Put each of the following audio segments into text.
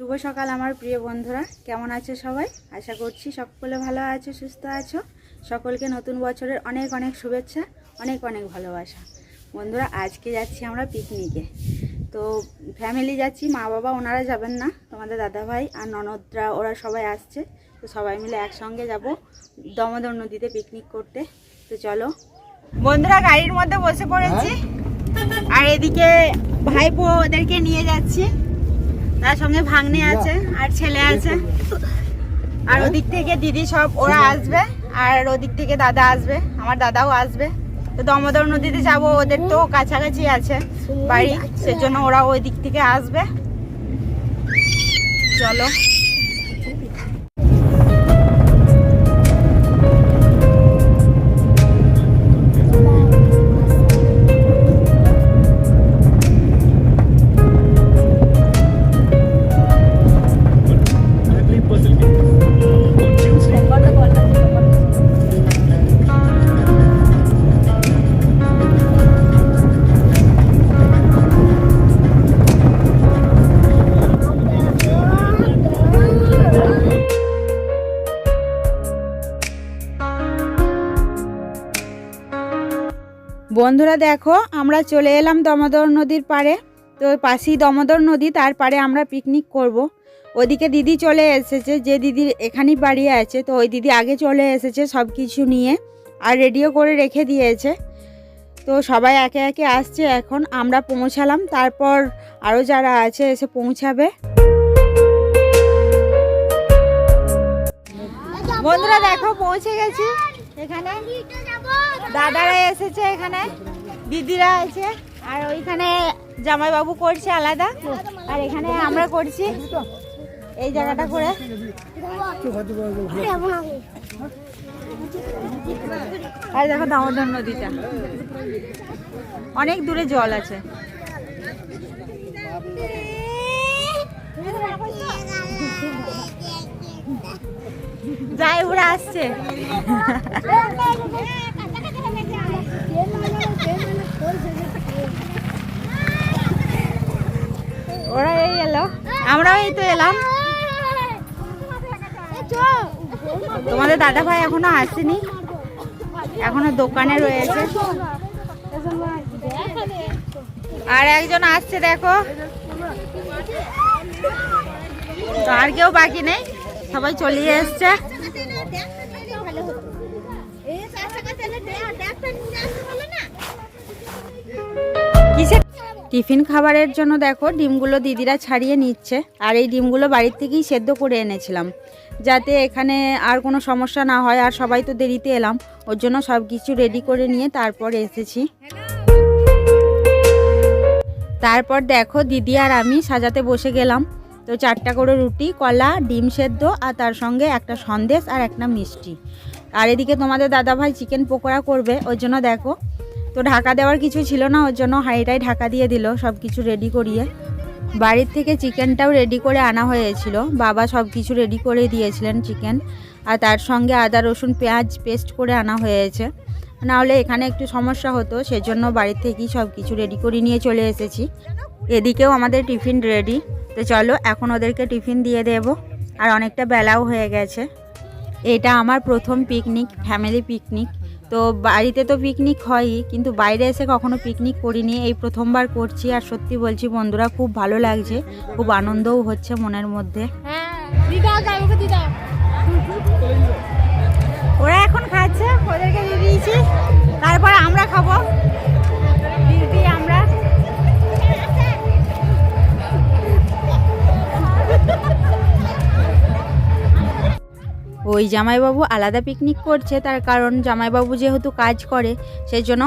শুভ সকাল আমার প্রিয় বন্ধুরা। কেমন আছে সবাই? আশা করছি সকলে ভালো আছো সুস্থ আছো। সকলকে নতুন বছরের অনেক অনেক শুভেচ্ছা অনেক অনেক ভালোবাসা। বন্ধুরা আজকে যাচ্ছি আমরা পিকনিকে। তো ফ্যামিলি যাচ্ছি মা বাবা ওনারা যাবেন না তোমাদের দাদাভাই আর ননদরা ওরা সবাই আসছে। তো সবাই মিলে একসঙ্গে যাব দমদর নদীতে পিকনিক করতে। তো চলো। বন্ধুরা গাড়ির মধ্যে বসে পড়েছি। আর এদিকে ভাইপো ওদেরকে নিয়ে যাচ্ছি। তার সঙ্গে ভাগ্নে আছে আর ছেলে আছে। আর ওদিক থেকে দিদি সব ওরা আসবে আর ওদিক থেকে দাদা আসবে আমার দাদাও আসবে। তো দমোদর নদীতে যাব ওদের তো কাছাকাছি আছে বাড়ি সেজন্য ওরা ওই দিক থেকে আসবে। চলো। বন্ধুরা দেখো, আমরা চলে এলাম দমোদর নদীর পাড়ে। তো পাশেই দমোদর নদী, তার পাড়ে আমরা পিকনিক করব। ওদিকে দিদি চলে এসেছে, যে দিদির এখানেই বাড়ি আছে, তো ওই দিদি আগে চলে এসেছে সব কিছু নিয়ে, আর রেডিও করে রেখে দিয়েছে। তো সবাই একে একে আসছে এখন, আমরা পৌঁছালাম, তারপর আরও যারা আছে এসে পৌঁছাবে। বন্ধুরা দেখো, পৌঁছে গেছি। এখানে দাদারা এসেছে এখানে, দিদিরা আছে, আর ওইখানে জামাইবাবু করছে আলাদা, আর এখানে আমরা করছি। এই জায়গাটা করে। আর দেখো দামোদর নদীটা। অনেক দূরে জল আছে। যাই, ওরা আসছে। ওরা এই এলো। আমরাও এই তো এলাম। তোমাদের দাদা ভাই এখনও আসেনি। এখনও দোকানে রয়েছে। আর একজন আসছে, দেখো। আর কেউ বাকি নেই। সবাই চলিয়ে এসছে। টিফিন খাবারের জন্য দেখো, ডিমগুলো দিদিরা ছাড়িয়ে নিচ্ছে। আর এই ডিমগুলো বাড়ির থেকেই সেদ্ধ করে এনেছিলাম। যাতে এখানে আর কোনো সমস্যা না হয়, আর সবাই তো দেরিতে এলাম। ওর জন্য সব কিছু রেডি করে নিয়ে তারপর এসেছি। তারপর দেখো, দিদি আর আমি সাজাতে বসে গেলাম। তো চারটা করে রুটি, কলা, ডিম সেদ্ধ, আর তার সঙ্গে একটা সন্দেশ আর একটা মিষ্টি। আর এদিকে তোমাদের দাদাভাই চিকেন পকোড়া করবে, ওর জন্য দেখো। তো ঢাকা দেওয়ার কিছু ছিল না, ওর জন্য হাঁড়িটাই ঢাকা দিয়ে দিল সব কিছু রেডি করিয়ে। বাড়ির থেকে চিকেনটাও রেডি করে আনা হয়েছিল, বাবা সব কিছু রেডি করে দিয়েছিলেন চিকেন আর তার সঙ্গে আদা, রসুন, পেঁয়াজ পেস্ট করে আনা হয়েছে। নাহলে এখানে একটু সমস্যা হতো, সেজন্য বাড়ির থেকেই সব কিছু রেডি করে নিয়ে চলে এসেছি। এদিকেও আমাদের টিফিন রেডি তো চলো, এখন ওদেরকে টিফিন দিয়ে দেব। আর অনেকটা বেলাও হয়ে গেছে। এটা আমার প্রথম পিকনিক ফ্যামিলি পিকনিক তো বাড়িতে তো পিকনিক হয়ই, কিন্তু বাইরে এসে কখনো পিকনিক করিনি। এই প্রথমবার করছি আর সত্যি বলছি বন্ধুরা খুব ভালো লাগছে, খুব আনন্দও হচ্ছে মনের মধ্যে। ওরা এখন খাচ্ছে, ওদেরকে দিয়ে দিয়েছি। তারপর আমরা খাব ওই জামাইবাবু আলাদা পিকনিক করছে, তার কারণ জামাইবাবু যেহেতু কাজ করে সেই জন্য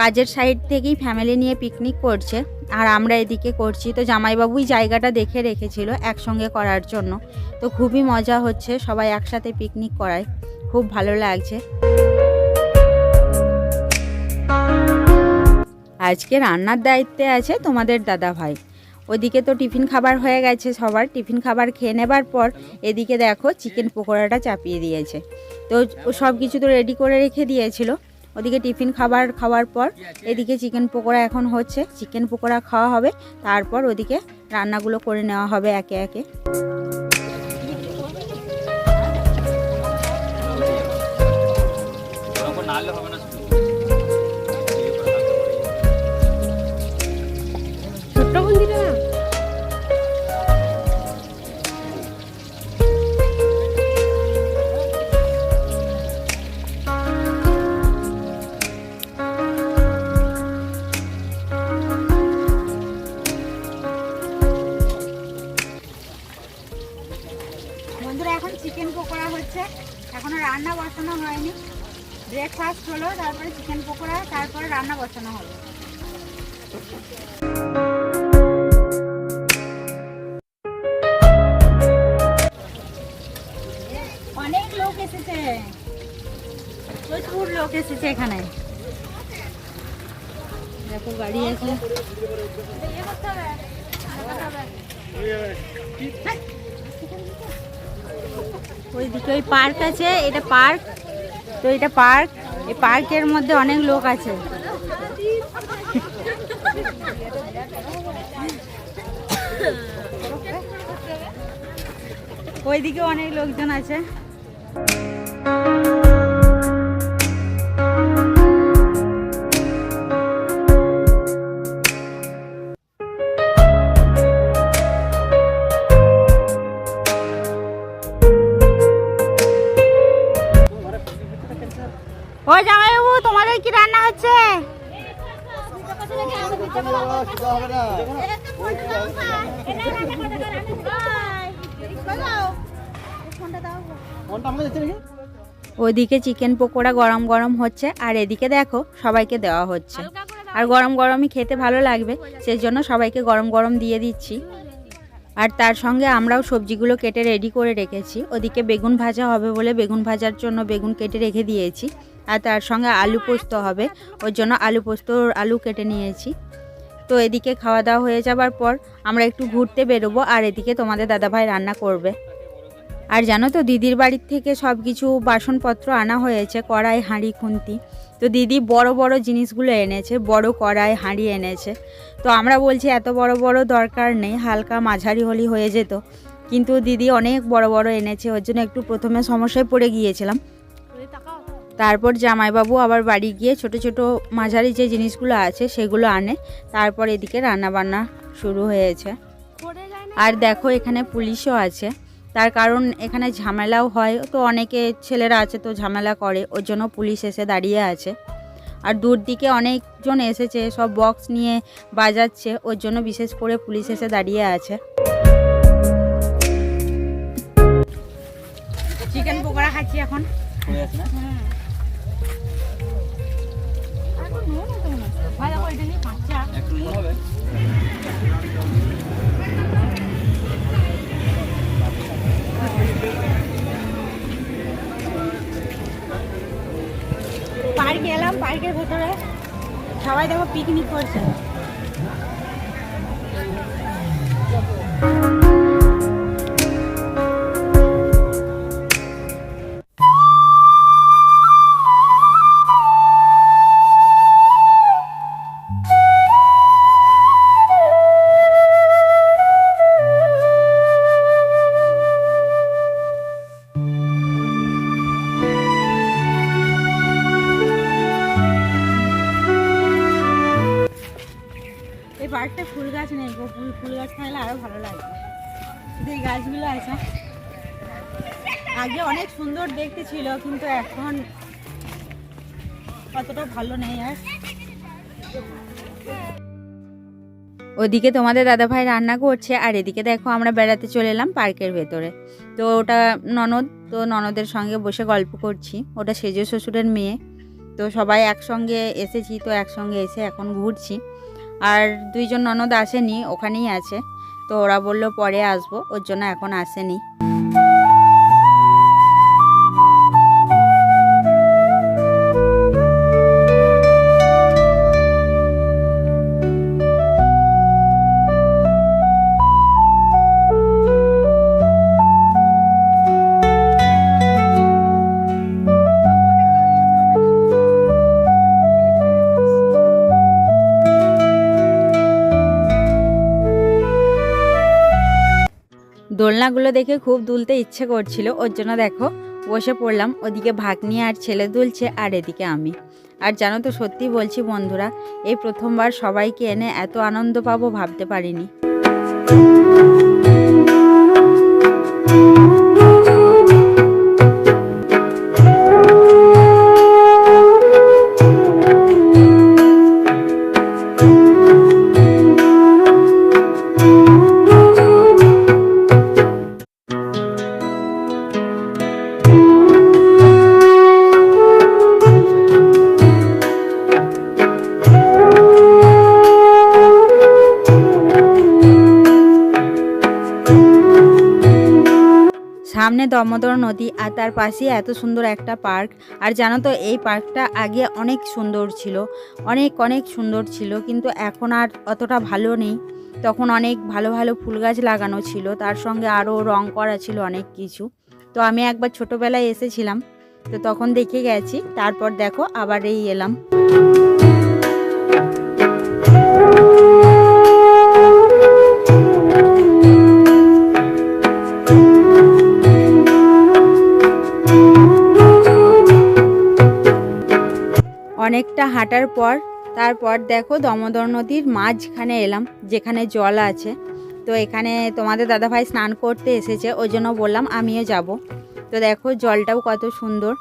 কাজের সাইড থেকেই ফ্যামিলি নিয়ে পিকনিক করছে। আর আমরা এদিকে করছি, তো জামাইবাবুই জায়গাটা দেখে রেখেছিল একসঙ্গে করার জন্য। তো খুবই মজা হচ্ছে সবাই একসাথে পিকনিক করায়, খুব ভালো লাগছে। আজকে রান্নার দায়িত্বে আছে তোমাদের দাদা ভাই ওদিকে তো টিফিন খাবার হয়ে গেছে সবার। টিফিন খাবার খেয়ে নেবার পর এদিকে দেখো চিকেন পকোড়াটা চাপিয়ে দিয়েছে। তো সব কিছু তো রেডি করে রেখে দিয়েছিল। ওদিকে টিফিন খাবার খাওয়ার পর এদিকে চিকেন পকোড়া এখন হচ্ছে। চিকেন পকোড়া খাওয়া হবে, তারপর ওদিকে রান্নাগুলো করে নেওয়া হবে একে একে। ছোট্ট মন্দিরে অনেক লোক এসেছে। প্রচুর লোক এসেছে এখানে। দেখো গাড়ি আছে। ওইদিকে ওই পার্ক আছে এটা পার্ক। তো এটা পার্ক। এই পার্কের মধ্যে অনেক লোক আছে। ওইদিকে অনেক লোকজন আছে। ও জামাইবাবু তোমাদের কি রান্না হচ্ছে? ওদিকে চিকেন পকোড়া গরম গরম হচ্ছে, আর এদিকে দেখো সবাইকে দেওয়া হচ্ছে। আর গরম গরমই খেতে ভালো লাগবে সেই জন্য সবাইকে গরম গরম দিয়ে দিচ্ছি। আর তার সঙ্গে আমরাও সবজিগুলো কেটে রেডি করে রেখেছি। ওদিকে বেগুন ভাজা হবে বলে বেগুন ভাজার জন্য বেগুন কেটে রেখে দিয়েছি। আর তার সঙ্গে আলু পোস্ত হবে, ওর জন্য আলু পোস্ত আলু কেটে নিয়েছি। তো এদিকে খাওয়া দাওয়া হয়ে যাবার পর আমরা একটু ঘুরতে বেরোবো, আর এদিকে তোমাদের দাদাভাই রান্না করবে। আর জানো তো দিদির বাড়ির থেকে সব কিছু বাসনপত্র আনা হয়েছে কড়াই হাঁড়ি খুন্তি। তো দিদি বড় বড় জিনিসগুলো এনেছে বড় কড়াই হাঁড়ি এনেছে। তো আমরা বলছি এত বড় বড় দরকার নেই হালকা মাঝারি হলি হয়ে যেত। কিন্তু দিদি অনেক বড় বড় এনেছে ওর জন্য একটু প্রথমে সমস্যায় পড়ে গিয়েছিলাম। তারপর জামাইবাবু আবার বাড়ি গিয়ে ছোট ছোট মাঝারি যে জিনিসগুলো আছে সেগুলো আনে। তারপর এদিকে রান্নাবান্না শুরু হয়েছে। আর দেখো এখানে পুলিশও আছে। তার কারণ এখানে ঝামেলাও হয়। তো অনেকে ছেলেরা আছে তো ঝামেলা করে ওর জন্য পুলিশ এসে দাঁড়িয়ে আছে। আর দূর দিকে অনেকজন এসেছে সব বক্স নিয়ে বাজাচ্ছে ওর জন্য বিশেষ করে পুলিশ এসে দাঁড়িয়ে আছে। চিকেন পকোড়া খাচ্ছি এখন। আছে না? একটু হবে? পার্কের ভেতরে সবাই দেখো পিকনিক করছে। ভালো নেই আর। ওদিকে তোমাদের দাদাভাই রান্না করছে, আর এদিকে দেখো আমরা বেড়াতে চলে এলাম পার্কের ভেতরে। তো ওটা ননদ, তো ননদের সঙ্গে বসে গল্প করছি। ওটা সেজ শ্বশুরের মেয়ে। তো সবাই একসঙ্গে এসেছি, তো একসঙ্গে এসে এখন ঘুরছি। আর দুইজন ননদ আসেনি, ওখানেই আছে। তো ওরা বলল পরে আসব, ওর জন্য এখন আসেনি। দোলনাগুলো দেখে খুব দুলতে ইচ্ছে করছিল। ওর জন্য দেখো, বসে পড়লাম। ওদিকে ভাগ্নি আর ছেলে দুলছে আর এদিকে আমি। আর জানো তো, সত্যি বলছি বন্ধুরা, এই প্রথমবার সবাইকে এনে এত আনন্দ পাবো ভাবতে পারিনি। দমোদর নদী আর তার পাশে এত সুন্দর একটা পার্ক। আর জানো তো, এই পার্কটা আগে অনেক সুন্দর ছিল, অনেক অনেক সুন্দর ছিল, কিন্তু এখন আর অতটা ভালো নেই। তখন অনেক ভালো ভালো ফুল গাছ লাগানো ছিল, তার সঙ্গে আরও রং করা ছিল অনেক কিছু। তো আমি একবার ছোটোবেলায় এসেছিলাম, তো তখন দেখে গেছি, তারপর দেখো আবার এই এলাম। অনেকটা হাঁটার পর, তারপর দেখো দমোদর নদীর মাঝখানে এলাম, যেখানে জল আছে। তো এখানে তোমাদের দাদাভাই স্নান করতে এসেছে, ওই জন্য বললাম আমিও যাব। তো দেখো জলটাও কত সুন্দর।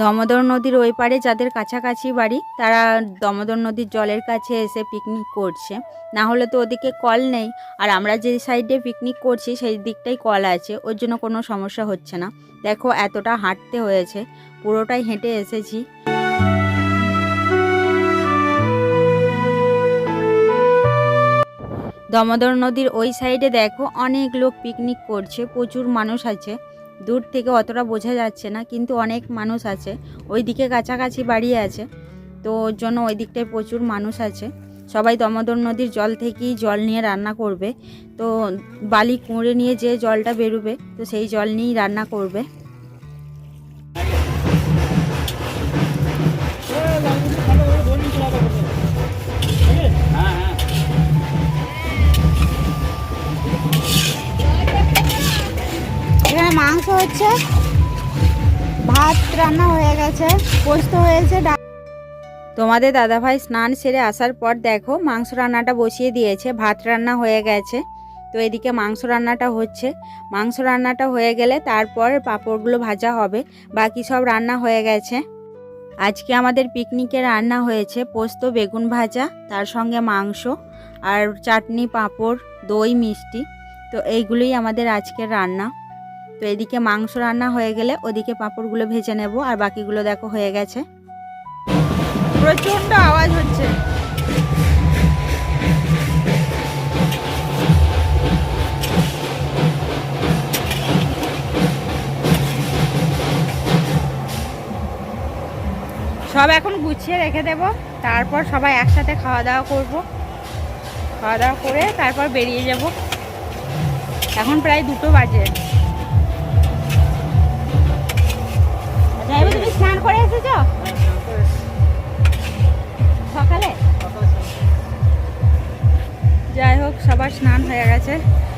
দমোদর নদীর ওই পারে যাদের কাছাকাছি বাড়ি, তারা দমোদর নদীর জলের কাছে এসে পিকনিক করছে। না হলে তো ওদিকে কল নেই। আর আমরা যে সাইডে পিকনিক করছি, সেই দিকটাই কল আছে, ওর জন্য কোনো সমস্যা হচ্ছে না। দেখো এতটা হাঁটতে হয়েছে, পুরোটাই হেঁটে এসেছি। দমোদর নদীর ওই সাইডে দেখো অনেক লোক পিকনিক করছে, প্রচুর মানুষ আছে। দূর থেকে অতটা বোঝা যাচ্ছে না, কিন্তু অনেক মানুষ আছে। ওই দিকে কাছাকাছি বাড়ি আছে, তো ওর জন্য ওই দিকটায় প্রচুর মানুষ আছে। সবাই দমোদর নদীর জল থেকেই জল নিয়ে রান্না করবে। তো বালি কুঁড়ে নিয়ে যে জলটা বেরোবে, তো সেই জল নিয়েই রান্না করবে। হচ্ছে ভাত রান্না হয়ে গেছে, পোস্ত হয়েছে তোমাদের দাদাভাই স্নান সেরে আসার পর দেখো মাংস রান্নাটা বসিয়ে দিয়েছে, ভাত রান্না হয়ে গেছে। তো এদিকে মাংস রান্নাটা হচ্ছে। মাংস রান্নাটা হয়ে গেলে তারপর পাঁপড়গুলো ভাজা হবে, বাকি সব রান্না হয়ে গেছে। আজকে আমাদের পিকনিকে রান্না হয়েছে পোস্ত, বেগুন ভাজা, তার সঙ্গে মাংস আর চাটনি, পাঁপড়, দই, মিষ্টি। তো এইগুলোই আমাদের আজকের রান্না। তো এদিকে মাংস রান্না হয়ে গেলে ওদিকে পাঁপড়গুলো ভেজে নেব, আর বাকিগুলো দেখো হয়ে গেছে। প্রচণ্ড আওয়াজ হচ্ছে। সব এখন গুছিয়ে রেখে দেব, তারপর সবাই একসাথে খাওয়া দাওয়া করব। খাওয়া দাওয়া করে তারপর বেরিয়ে যাব। এখন প্রায় দুটো বাজে। স্নান করে এসেছ? সকালে? যাই হোক, সবার স্নান হয়ে গেছে।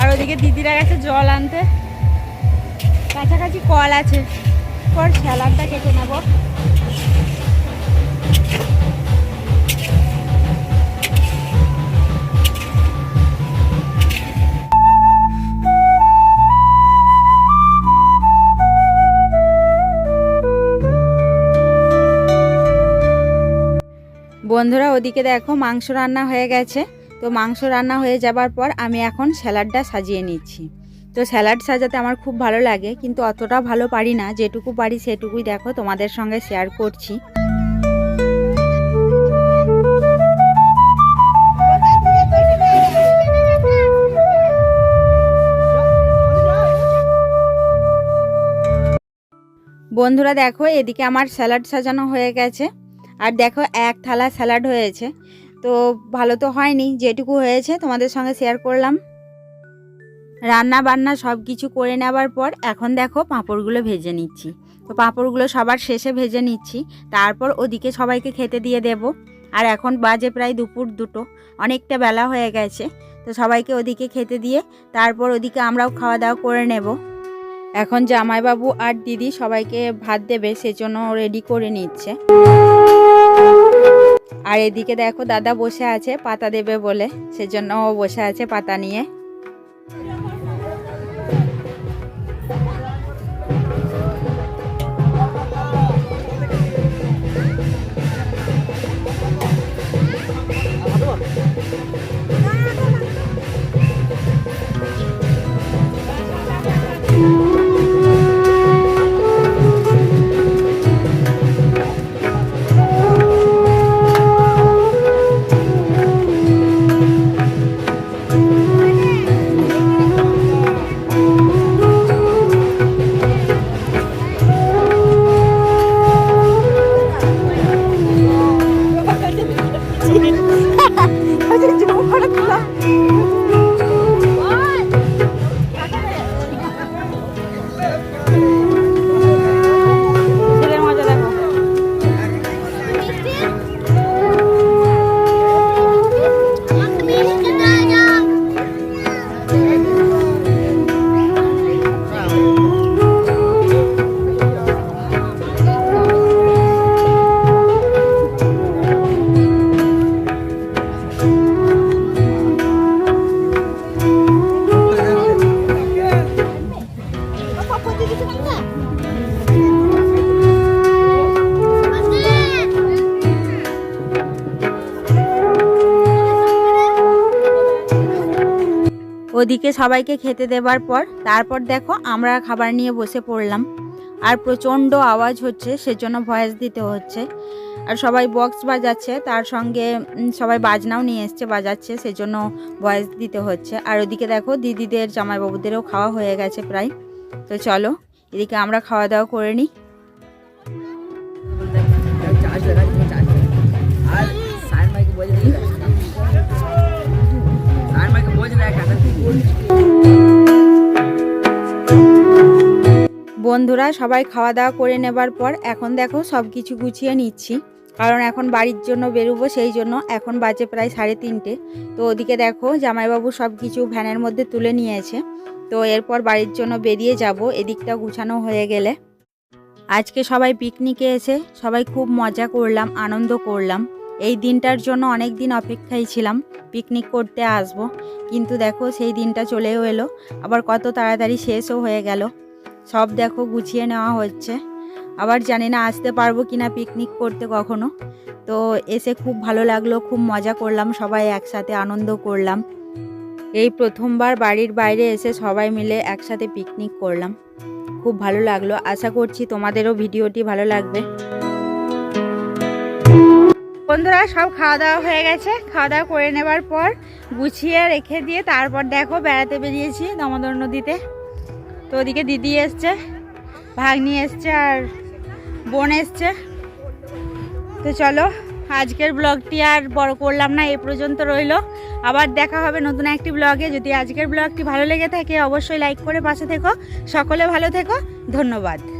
আর ওদিকে দিদিরা গেছে জল আনতে। কাছাকাছি কল আছে। পর স্যালাডটা কেটে নেব। ওদিকে দেখো মাংস রান্না হয়ে গেছে। তো মাংস রান্না হয়ে যাবার পর আমি এখন স্যালাডটা সাজিয়ে নিচ্ছি। তো স্যালাড সাজাতে আমার খুব ভালো লাগে, কিন্তু অতটা ভালো পারি না। যেটুকু পারি সেটুকুই দেখো তোমাদের সঙ্গে শেয়ার করছি। বন্ধুরা দেখো এদিকে আমার স্যালাড সাজানো হয়ে গেছে। আর দেখো এক থালা স্যালাড হয়েছে। তো ভালো তো হয়নি, যেটুকু হয়েছে তোমাদের সঙ্গে শেয়ার করলাম। রান্না বান্না সব কিছু করে নেবার পর এখন দেখো পাঁপড়গুলো ভেজে নিচ্ছি। তো পাঁপড়গুলো সবার শেষে ভেজে নিচ্ছি, তারপর ওদিকে সবাইকে খেতে দিয়ে দেব। আর এখন বাজে প্রায় দুপুর দুটো, অনেকটা বেলা হয়ে গেছে, তো সবাইকে ওদিকে খেতে দিয়ে তারপর ওদিকে আমরাও খাওয়া দাওয়া করে নেব। এখন জামাইবাবু আর দিদি সবাইকে ভাত দেবে, সেজন্য রেডি করে নিচ্ছে। আর এদিকে দেখো দাদা বসে আছে, পাতা দেবে বলে, সেজন্য ও বসে আছে পাতা নিয়ে। ওদিকে সবাইকে খেতে দেবার পর, তারপর দেখো আমরা খাবার নিয়ে বসে পড়লাম। আর প্রচণ্ড আওয়াজ হচ্ছে, সেজন্য ভয়েস দিতে হচ্ছে। আর সবাই বক্স বাজাচ্ছে, তার সঙ্গে সবাই বাজনাও নিয়ে এসছে, বাজাচ্ছে, সেজন্য ভয়েস দিতে হচ্ছে। আর ওদিকে দেখো দিদিদের, জামাইবাবুদেরও খাওয়া হয়ে গেছে প্রায়। তো চলো, এদিকে আমরা খাওয়া দাওয়া করে নিই। বন্ধুরা, সবাই খাওয়া দাওয়া করে নেবার পর এখন দেখো সব কিছু গুছিয়ে নিচ্ছি। কারণ এখন বাড়ির জন্য বেরোবো, সেই জন্য এখন বাজে প্রায় সাড়ে তিনটে। তো ওদিকে দেখো জামাইবাবু সব কিছু ভ্যানের মধ্যে তুলে নিয়েছে। তো এরপর বাড়ির জন্য বেরিয়ে যাব, এদিকটা গুছানো হয়ে গেলে। আজকে সবাই পিকনিকে এসে সবাই খুব মজা করলাম, আনন্দ করলাম। এই দিনটার জন্য অনেক দিন অপেক্ষায় ছিলাম পিকনিক করতে আসব। কিন্তু দেখো সেই দিনটা চলেও এলো, আবার কত তাড়াতাড়ি শেষও হয়ে গেল। সব দেখো, গুছিয়ে নেওয়া হচ্ছে। আবার জানি না আসতে পারব কিনা পিকনিক করতে কখনো। তো এসে খুব ভালো লাগল, খুব মজা করলাম, সবাই একসাথে আনন্দ করলাম। এই প্রথমবার বাড়ির বাইরে এসে সবাই মিলে একসাথে পিকনিক করলাম। খুব ভালো লাগল। আশা করছি তোমাদেরও ভিডিওটি ভালো লাগবে। বন্ধুরা, সব খাওয়া দাওয়া হয়ে গেছে। খাওয়া দাওয়া করে নেবার পর গুছিয়ে রেখে দিয়ে তারপর দেখো বেড়াতে বেরিয়েছি, দামোদর নদীতে। তো ওদিকে দিদি এসছে, ভাগ্নি এসছে আর বোন এসছে। তো চলো, আজকের ব্লগটি আর বড় করলাম না, এ পর্যন্ত রইল। আবার দেখা হবে নতুন একটি ব্লগে। যদি আজকের ব্লগটি ভালো লেগে থাকে, অবশ্যই লাইক করে পাশে থেকো। সকলে ভালো থেকো। ধন্যবাদ।